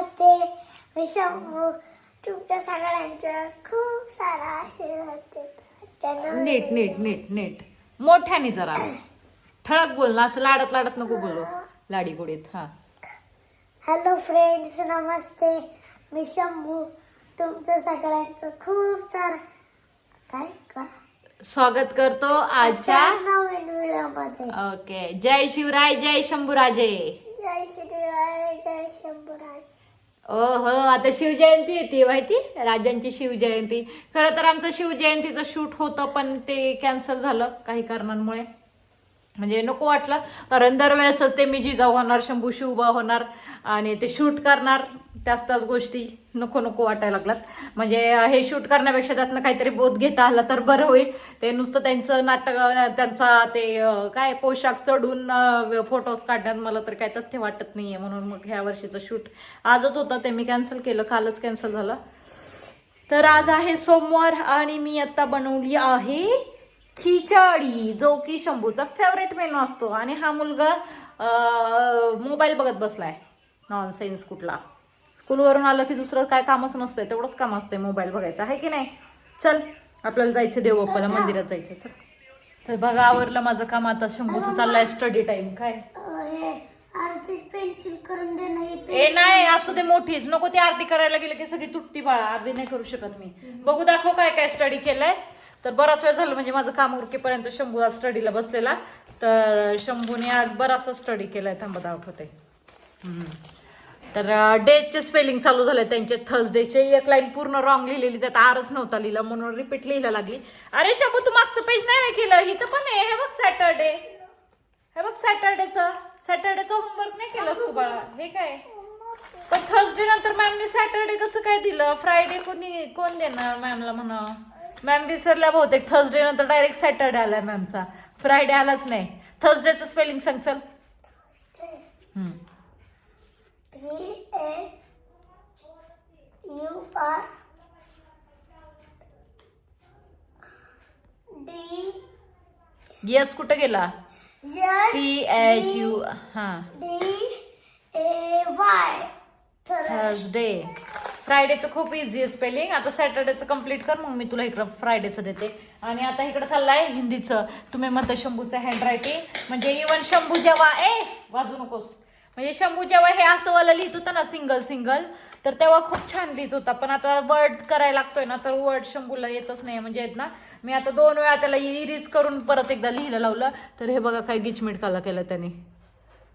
नमस्ते. मी शंभू. तुमच्या सगळ्यांचं खूप सारा आशीर्वाद देतो. त्यांना नीट नीट नीट नीट. मोठ्याने जरा. ठळक बोल ना असं लाडत लाडत नको बोलू. लाडी गोडीत हा. हॅलो फ्रेंड्स नमस्ते. मी शंभू. तुमचं सगळ्यांचं खूप सारा. काय का स्वागत करतो आजच्या नवीन व्हिडिओमध्ये. ओके जय शिवराय जय शंभूराजे. जय श्री जय शंभूराज. ओ हो आता शिवजयंती येते माहिती? राजांची शिवजयंती. खरं तर आमचं शिवजयंतीचं शूट होतं पण ते कॅन्सल झालं काही कारणांमुळे. म्हणजे नको वाटलं. कारण दरवेळेसच ते मी जिजाऊ होणार शंभू शिवबा होणार आणि ते शूट करणार. त्याच त्याच गोष्टी नको नको वाटायला लागलात म्हणजे हे शूट करण्यापेक्षा त्यातनं काहीतरी बोध घेता आला तर बरं होईल. ते नुसतं त्यांचं नाटक त्यांचा ते काय पोशाख चढून फोटोज काढण्यात मला तर काय तथ्य वाटत नाही आहे म्हणून मग ह्या वर्षीचं शूट आजच होतं. ते मी कॅन्सल केलं. कालच कॅन्सल झालं. तर आज आहे सोमवार आणि मी आत्ता बनवली आहे खिचडी जो की शंभूचा फेवरेट मेनू असतो. आणि हा मुलगा मोबाईल बघत बसलाय. नॉनसेन्स कुठला. स्कूलवरून आलं की दुसरं काय कामच नसतंय. तेवढंच काम असतंय मोबाईल बघायचं. आहे की नाही? चल आपल्याला जायचं देवबाप्पाला मंदिरात जायचं. चल. तर बघा आवरलं माझं काम. आता शंभूचं चाललंय स्टडी टाइम काय? हे पेन्सिल करून ए नाही असू दे मोठीच. नको ती आरती करायला गेलं की सगळी तुटती बाळा. आरती नाही करू शकत मी. बघू दाखव काय काय स्टडी केलंय तर बराच वेळ झालं म्हणजे माझं काम उरकेपर्यंत शंभू आज स्टडीला बसलेला. तर शंभूने आज बराचसा स्टडी केलाय थांबा दाखवते. तर डेचे स्पेलिंग चालू झाले त्यांचे थर्सडेचे एक लाईन पूर्ण रॉंग लिहिलेली त्यात आरच नव्हता लिहिला म्हणून रिपीट लिहिला लागली. अरे शंभू तू मागचं पेज नाही हे केलं इथं पण आहे हे बघ सॅटरडे हे बघ सॅटरडेचं सॅटरडेचं होमवर्क नाही केलं तू बाळा. हे काय? पण थर्सडे नंतर मॅमने सॅटरडे कसं काय दिलं? फ्रायडे कोणी कोण देणार मॅमला म्हणा? मॅम विसरल्या बहुतेक. थर्सडे नंतर डायरेक्ट सॅटरडे आलाय मॅमचा फ्रायडे आलाच नाही. थर्सडेचं स्पेलिंग सांग चल. यू आर डी येस कुठं गेला टी एच यू हा. डी ए वाय थर्सडे फ्रायडेचं खूप इझी आहे स्पेलिंग आता सॅटर्डेचं कंप्लीट कर मग मी तुला इकडं फ्रायडेचं देते. आणि आता इकडं चाललंय हिंदीचं. तुम्ही म्हणता शंभूचं हँड रायटिंग म्हणजे इवन शंभू जेव्हा ए वाजू नकोस. म्हणजे शंभू जेव्हा हे असं वाला लिहित होता ना सिंगल सिंगल तर तेव्हा खूप छान लिहित होता. पण आता वर्ड करायला लागतोय ना तर वर्ड शंभूला येतच नाही म्हणजे आहेत ना. मी आता दोन वेळा त्याला इरीज करून परत एकदा लिहिलं लावलं. तर हे बघा काय गिचमिट काला केलं त्याने.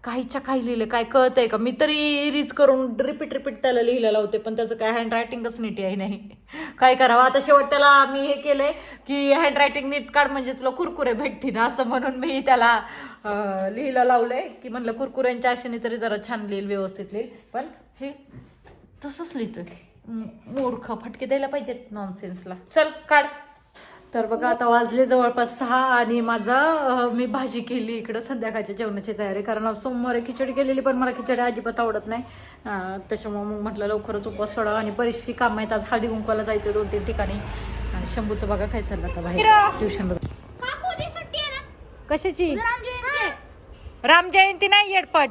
काहीच्या काही लिहिलं काय कळतंय का? मी तरी रीच करून रिपीट रिपीट त्याला लिहिलं लावते पण त्याचं काय हँड रायटिंगच नीट आहे नाही. काय करावं? आता शेवट त्याला मी हे केलंय की हँड रायटिंग नीट काढ म्हणजे तुला कुरकुरे भेटतील असं म्हणून मी त्याला लिहिलं लावलंय. की म्हणलं कुरकुऱ्यांच्या आशेने तरी जरा छान लिहिल व्यवस्थित लिहिल. पण हे तसंच लिहितोय. मूर्ख फटके द्यायला पाहिजेत नॉनसेन्सला चल काढ. तर बघा आता वाजले जवळपास सहा आणि माझा अं, मी भाजी केली इकडं संध्याकाळच्या जेवणाची तयारी. कारण आज सोमवारी खिचडी केलेली पण मला खिचडी अजिबात आवडत नाही. अं, त्याच्यामुळे मग म्हटलं लवकरच उपवास सोडावा आणि बरीचशी कामं आहेत. आज हळदी कुंकवाला जायचं दोन तीन ठिकाणी. आणि शंभूचं बघा काय चाललं आता बाहेर. ट्युशन कशाची? राम जयंती नाही येडपट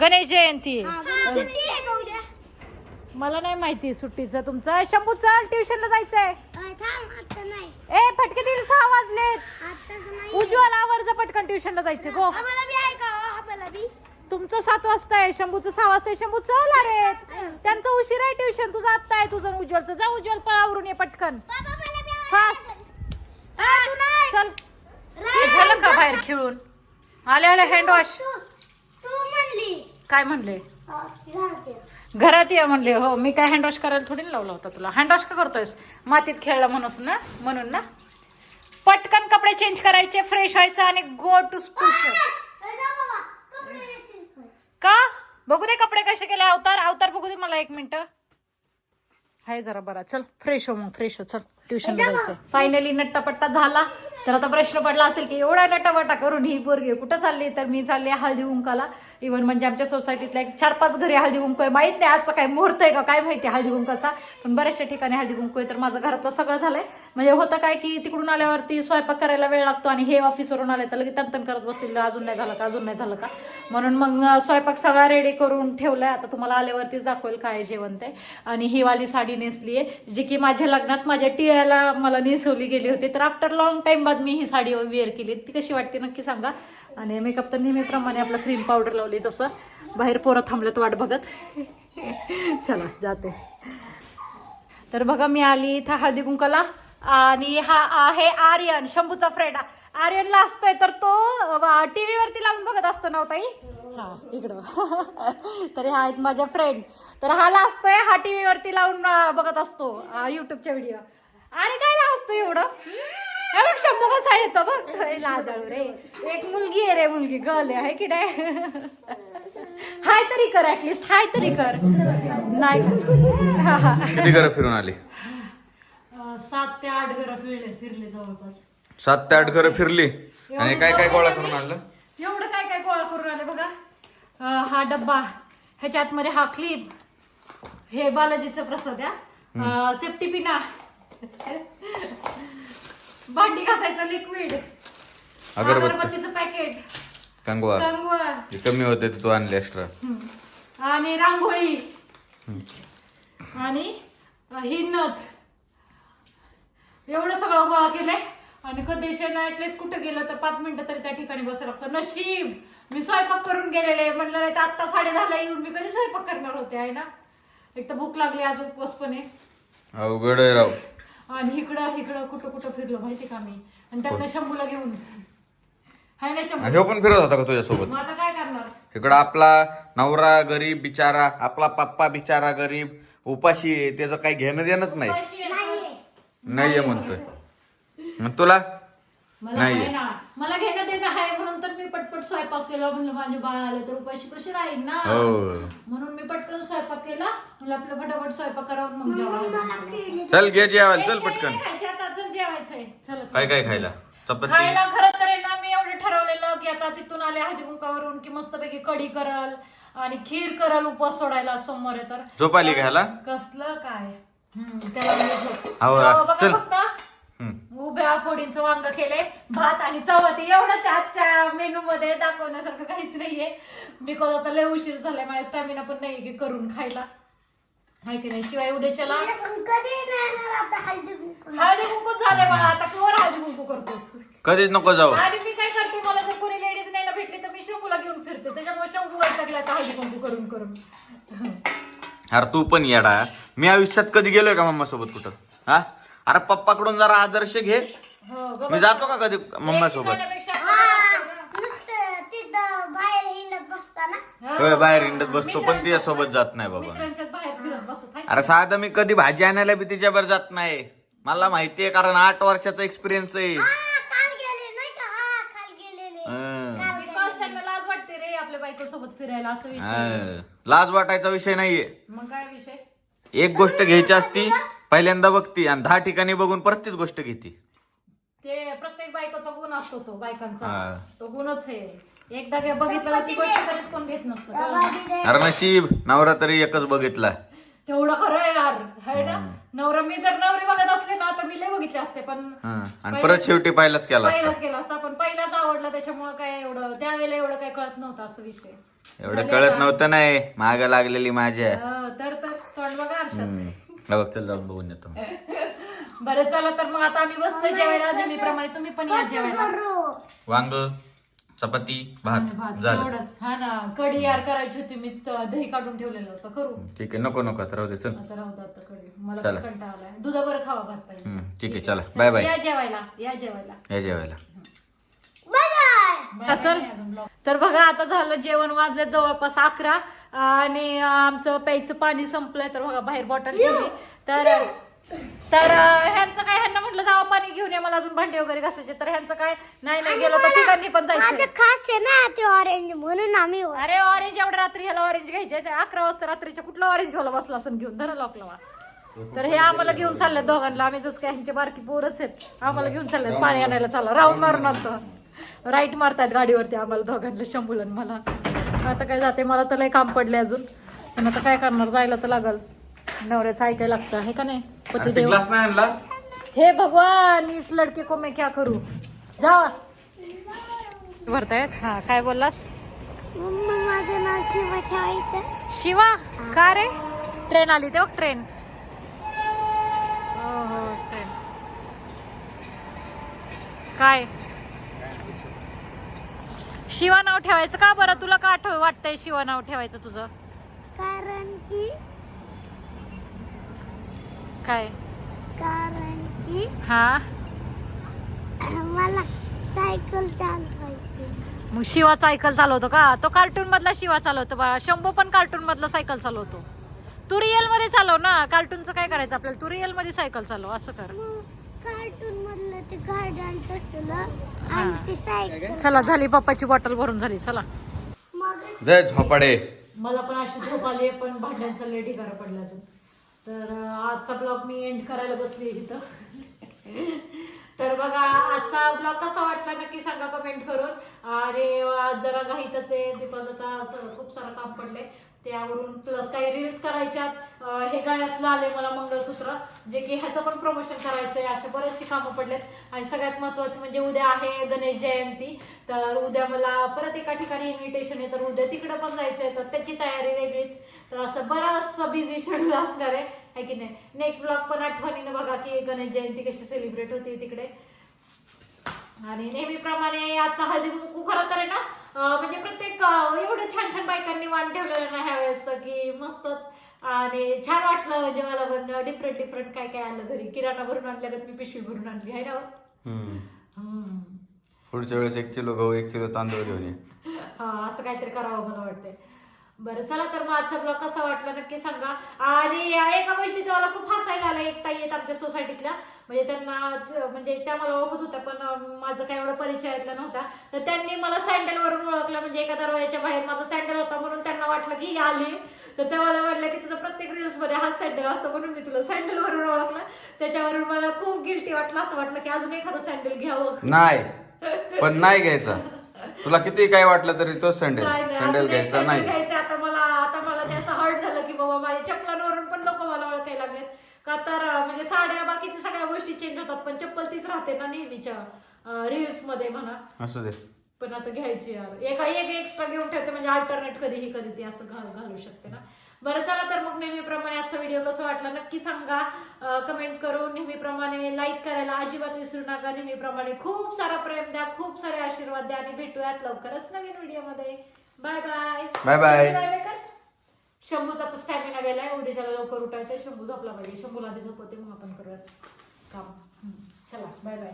गणेश जयंती. मला नाही माहिती सुट्टीचं. तुमचं? शंभू चल ट्युशनला जायचंय. ए फटके दिल सहा वाजलेत उज्ज्वल आवर्ज पटकन ट्युशनला जायचं गो. तुमचं सात वाजता आहे शंभूचं सहा वाजता आहे शंभू चल अरे. त्यांचं उशीर आहे ट्युशन तुझं आत्ता आहे तुझं उज्ज्वलचं. जा उज्ज्वल पळावरून ये पटकन. फास्ट चल. हे झालं का बाहेर खेळून? आले आले हँड वॉश तू म्हणली. काय म्हणले? घरात ये. म्हणले हो मी काय हँडवॉश करायला थोडी ना लावला होता तुला? हँडवॉश का करतोयस? मातीत खेळला म्हणूस ना म्हणून ना? पटकन कपडे चेंज करायचे फ्रेश व्हायचं आणि गो टू स्कूल का? बघू दे कपडे कसे केले. अवतार अवतार बघू दे मला एक मिनिट. हाय जरा बरा चल फ्रेश हो मग फ्रेश हो चल ट्युशन जायचं फायनली नट्टापट्टा झाला. तर आता प्रश्न पडला असेल की एवढा नटावटा करून ही पोरगी कुठं चालली? तर मी चालली आहे हळदी कुंकाला. इव्हन म्हणजे आमच्या सोसायटीतल्या एक चार पाच घरी हळदी उंकू आहे. माहीत नाही आजचा काय मुहूर्त आहे का काय माहिती हळदी कुंकाचा. पण बऱ्याचशा ठिकाणी हळदी कुंकू आहे तर माझं घरातलं सगळं झालंय. म्हणजे होतं काय की तिकडून आल्यावरती स्वयंपाक करायला वेळ लागतो आणि हे ऑफिसवरून आले तर लगेच तंतन करत बसतील अजून नाही झालं का अजून नाही झालं का? म्हणून मग स्वयंपाक सगळा रेडी करून ठेवला आहे आता तुम्हाला आल्यावरतीच दाखवेल काय जेवण ते. आणि ही वाली साडी नेसली आहे जी की माझ्या लग्नात माझ्या टिळ्याला मला नेसवली गेली होती. तर आफ्टर लॉंग टाईम बाद मी ही साडी वेअर केली. ती कशी वाटते नक्की सांगा. आणि मेकअप तर नेहमीप्रमाणे आपलं क्रीम पावडर लावली तसं. बाहेर पोरं थांबल्यात वाट बघत. चला जाते. तर बघा मी आली इथं हळदी कुंकला. आणि हा आहे आर्यन शंभूचा फ्रेंड आर्यनला असतोय तर तो टी व्हीवरती लावून बघत असतो ना हो ताई? हा इकडं. तर हा आहेत माझ्या फ्रेंड तर हा असतोय हा टी व्हीवरती लावून बघत असतो युट्यूबच्या व्हिडिओ अरे काय लाजतो एवढं? हे बघ शंभू कसा येतो बघ. हे लाजाळू रे. एक मुलगी आहे रे मुलगी गर्ल आहे की नाही? हाय तरी कर ऍटलिस्ट हाय तरी कर. नाही. हा हा किती घरं फिरून आली? अं, सात ते आठ घरं फिरले फिरले जवळपास. सात ते आठ घरं फिरली? आणि काय काय गोळा करून आणलं? एवढं काय काय गोळा करून आले बघा. अं, हा डब्बा ह्याच्या आतमध्ये हा क्लिप हे बालाजीचं प्रसाद या सेफ्टी पिना. भांडी घासायचं लिक्विड अगरबत्ती. अगरबत्तीचं पॅकेट कंगवा. कंगवा. हे कमी होते ते तू आणले एक्स्ट्रा हम्म. आणि रांगोळी. आणि अं, ही नथ. एवढं सगळं गोळा केलंय. आणि कधी ऍटलीस्ट कुठं गेलं तर पाच मिनिटं तरी त्या ठिकाणी बसायला लागतं. नशीब. मी स्वयंपाक करून गेलेले. म्हणलं नाही तर आत्ता साडे दहाला येऊन मी कधी स्वयंपाक करणार होते आहे ना? एक तर भूक लागली आज उपवासपणे. अवघड आहे राव. आणि इकडं इकडं कुठं कुठं फिरलो माहिती का मी? आणि त्यातनं शंभूला घेऊन. हाय ना शंभू ह्यो पण फिरत होता का तुझ्यासोबत? मग आता काय करणार? इकडं आपला नवरा गरीब बिचारा आपला पप्पा बिचारा गरीब उपाशी आहे त्याचं काही घेणं देणंच नाही. पैसे. नाहीये. म्हणतोय. मग तुला? मला नाहीये. आहे ना. मला घेणं देणं आहे म्हणून मी पटपट स्वयंपाक केला म्हणलं माझे बाळ आले तर उपाशी कशी राहील ना? हो. म्हणून मी पटकन स्वयंपाक केला. म्हणलं आपलं फटाफट स्वयंपाक करावं मग जेवायला चल घे जेवायला चल पटकन. चल जेवायचंय चला काय काय खायला? चपाती? खायला खरं तर आहे ना मी एवढं ठरवलेलं की आता तिथून आले हळदी कुंकावरून की मस्तपैकी कढी करल आणि खीर करल उपवास सोडायला सोमवार आहे तर. झोप आली का ह्याला? कसलं काय? हम्म, त्याला मी झोप. हो, बघा चल. फक्त. हम्म. उभ्या फोडींचं वांग केलंय. भात आणि चपाती. एवढंच आजच्या मेनू मध्ये दाखवण्यासारखं काहीच नाहीये. बिकॉज आता लय उशीर झालाय. माझ्या स्टॅमिना पण नाही की करून खायला. हाय की नाही? शिवाय उद्याच्याला कधी नाही आता हळदी कुंकू? झाले मला आता कवर हळदी कुंकू करतोस? कधीच नको जाऊ. आणि मी काय करते? मला जर कोणी लेडीज नाही ना भेटली तर मी शंभूला घेऊन फिरते. त्याच्यामुळे शंभू वैतागला आता हळदी कुंकू करून करून. अरे तू पण येडा. मी आयुष्यात कधी गेलोय का मम्मा सोबत कुठं? हा? अरे पप्पाकडून जरा आदर्श घे. हो मी जातो का कधी मम्मा सोबत जाण्यापेक्षा नुसतं तिथं बाहेर हिंडत बसताना होय, बाहेर हिंडत बसतो, पण मित्रांच्या- तिच्यासोबत जात नाही बाबा. मित्रांच्यात बाहेर फिरत बसत आहे. अरे साधं मी कधी भाजी आणायला बी तिच्यावर जात नाही. मला माहितीये कारण आठ वर्षाचा एक्सपिरियन्स आहे. हा काल गेले नाही का? हा काल गेलेले. हं. Because त्यांना लाज वाटते रे आपल्या बायको सोबत फिरायला असं विषय. लाज वाटायचा विषय नाहीये. मग काय विषय? एक गोष्ट घ्यायची असती पहिल्यांदा बघती आणि दहा ठिकाणी बघून परत तीच गोष्ट घेती. ते प्रत्येक बायकोचा गुण असतो तो बायकांचा. हा. तो गुणच आहे. एकदा काय बघितलं ना ती गोष्ट कधीच कोण घेत नसतं. कळलं ना? अरे नशीब नवरा तरी एकच बघितला. तेवढं खरं आहे यार. है ना? नवरा मी जर नवरी बघत असले ना तर मी लय बघितले असते पण हं. आणि परत शेवटी पाहिलाच केला असता. पहिलाच केला असता पण पहिलाच आवडला त्याच्यामुळे काय एवढं त्यावेळेला एवढं काय कळत नव्हतं असं विषय. एवढं कळत नव्हतं नाही. माग लागलेली माझ्या. हो, तर तर तोंड बघा आरशात. बघ चल जाऊन बघून येतो बरं चला तर मग आता आम्ही बसलो जेवायला नेहमीप्रमाणे तुम्ही पण या जेवायला. वांग चपाती भात भात झालं. एवढंच. हा ना कढी यार करायची होती. मी त- दही काढून ठेवलेलं होतं. करू? ठीक आहे नको नको आता राहू दे चल. आता राहू दे आता कढी. मला चला. पण कंटाळा आलाय. दुधाबर खावा भात पाहिजे हं, ठीक आहे चला. Bye bye. या जेवायला या जेवायला. या जेवायला. Bye bye. चल. तर बघा आता झालं जेवण वाजले जवळपास अकरा आणि आमचं प्यायचं पाणी संपलंय. तर बघा बाहेर बॉटल ठेवली. तर तर ह्यांचं काय ह्यांना म्हटलं जावा पाणी घेऊन या मला अजून भांडी वगैरे घासायचे. तर ह्यांचं काय नाही नाही गेलो तर ठिकाणी पण जायचं खास आहे ना ते ऑरेंज म्हणून आम्ही वर- अरे ऑरेंज एवढ्या रात्री ह्याला ऑरेंज घ्यायचे ते अकरा वाजता रात्रीच्या कुठला ऑरेंज वाला बसला असं घेऊन? धरा लॉक लावा तर हे आम्हाला घेऊन चालले दोघांना. आम्ही जसं काय ह्यांचे बारकी पोरच आहेत. आम्हाला घेऊन चालले पाणी आणायला. चालला राऊंड मारून आणतो. राईट मारतायत गाडीवरती आम्हाला दोघांना शंभूलन मला. आता काय जाते मला तर लय काम पडले अजून. पण आता काय करणार जायला तर लागल. नवऱ्याचं ऐकायला लागतं हे का नाही? अरे ते पतिदेव. ग्लास नाही आणला? हे भगवान इस लड़के को मैं क्या करू? जा. भरतायत हा काय बोललास? मम्मा माझं नाव शिवा ठेवायचं. शिवा? का रे? ट्रेन आली ते बघ ट्रेन. हो हो ट्रेन. काय? शिवा नाव ठेवायचं का बरं? तुला का आठव वाटतंय शिवा नाव ठेवायचं तुझं? कारण की काय? कारण की हा? मला सायकल चालवायची. मग शिवा सायकल चालवतो का? तो कार्टून मधला शिवा चालवतो बा. शंभू पण कार्टून मधला सायकल चालवतो. तू रिअलमध्ये चालव ना. कार्टूनचं काय करायचं आपल्याला? तू रिअलमध्ये सायकल चालव. असं कर. कार्टून मधलं ते गार्डन तसलं आणि ते सायकल. चला झाली पप्पाची बॉटल भरून झाली चला. मग जय झोपाडे. मला पण अशी झोप आली आहे पण भांड्यांचा लेट ढिगारा पडला अजून. तर आजचा ब्लॉग मी एंड करायला बसली आहे इथं. तर बघा आजचा ब्लॉग कसा वाटला नक्की सांगा कमेंट करून. आणि आज जरा घाईतच आहे बिकॉज आता असं खूप सारं काम पडलंय. त्यावरून प्लस काही रील्स करायच्यात. हे गाण्यातलं आले मला मंगळसूत्र. जे की ह्याचं पण प्रमोशन करायचंय. असे बरेचसे कामं पडलेत. आणि सगळ्यात महत्वाचं म्हणजे उद्या आहे गणेश जयंती. तर उद्या मला परत एका ठिकाणी इन्व्हिटेशन आहे. तर उद्या तिकडे पण जायचंय. तर त्याची तयारी वेगळीच. तर असं बराचसं बिझी शेड्यूल असणार आहे. की नाही? नेक्स्ट ब्लॉग पण आठवणीनं बघा की गणेश जयंती कशी सेलिब्रेट होती तिकडे. आणि नेहमीप्रमाणे आजचा हळदी कुंकू खरं तर आहे ना म्हणजे प्रत्येक एवढं छान छान बायकांनी वाण ठेवलेलं ना ह्या वेळेस की मस्तच. आणि छान वाटलं म्हणजे मला पण डिफरंट डिफरंट काय काय आलं घरी? किराणा भरून आणल्यागत मी पिशवी भरून आणली. आहे ना हो? हम्म. पुढच्या वेळेस एक किलो गहू एक किलो तांदूळ घेऊन ये. हा असं काहीतरी करावं मला वाटतंय. बरं चला तर मग आजचा ब्लॉग कसा वाटला नक्की सांगा. आणि एका गोष्टीचं मला खूप हसायला आलं. एक ताई आहेत आमच्या सोसायटीतल्या म्हणजे त्यांना त- म्हणजे त्या मला ओळखत होत्या पण अं, माझं काय एवढं परिचयातला नव्हता. तर त्यांनी मला सँडल वरून ओळखलं. म्हणजे एका दरवाजाच्या बाहेर माझा सँडल होता म्हणून त्यांना वाटलं की ही आली. तर त्या मला म्हटलं की तुझं प्रत्येक रील्समध्ये हा सँडल असतो म्हणून मी तुला सँडल वरून ओळखलं. त्याच्यावरून मला खूप गिल्टी वाटलं असं वाटलं की अजून एखादं सँडल घ्यावं. नाही. पण नाही घ्यायचा. तुला किती काय वाटलं तरी तोच सँडल नाही, नाही, सँडल अजून एक घ्यायचा sandal नाही. घ्यायचं. आता मला आता मला ते असं हर्ट झालं की बाबा माझ्या चप्पलांवरून पण लोक मला ओळखायला लागलेत. का तर अं, म्हणजे साड्या बाकीच्या सगळ्या गोष्टी चेंज होतात पण चप्पल तीच राहते ना नेहमीच्या रील्समध्ये म्हणा. असू दे. पण आता घ्यायची यार. एका एक एक्स्ट्रा घेऊन ठेवते म्हणजे अल्टरनेट कधीही कधी ती असं घाल घालू शकते ना. बरं चला तर मग नेहमीप्रमाणे आजचा व्हिडिओ कसा वाटला नक्की सांगा. कमेंट करून नेहमीप्रमाणे लाईक करायला अजिबात विसरू नका. नेहमीप्रमाणे खूप सारा प्रेम द्या खूप सारे आशीर्वाद द्या आणि भेटूयात लवकरच नवीन व्हिडिओमध्ये बाय बाय bye. कर शंभूचा आता स्टॅमिना गेलाय. उद्याच्याला लवकर उठायचंय शंभू झोपला पाहिजे. शंभूला आधी झोपवते मग आपण करूयात काम. चला बाय बाय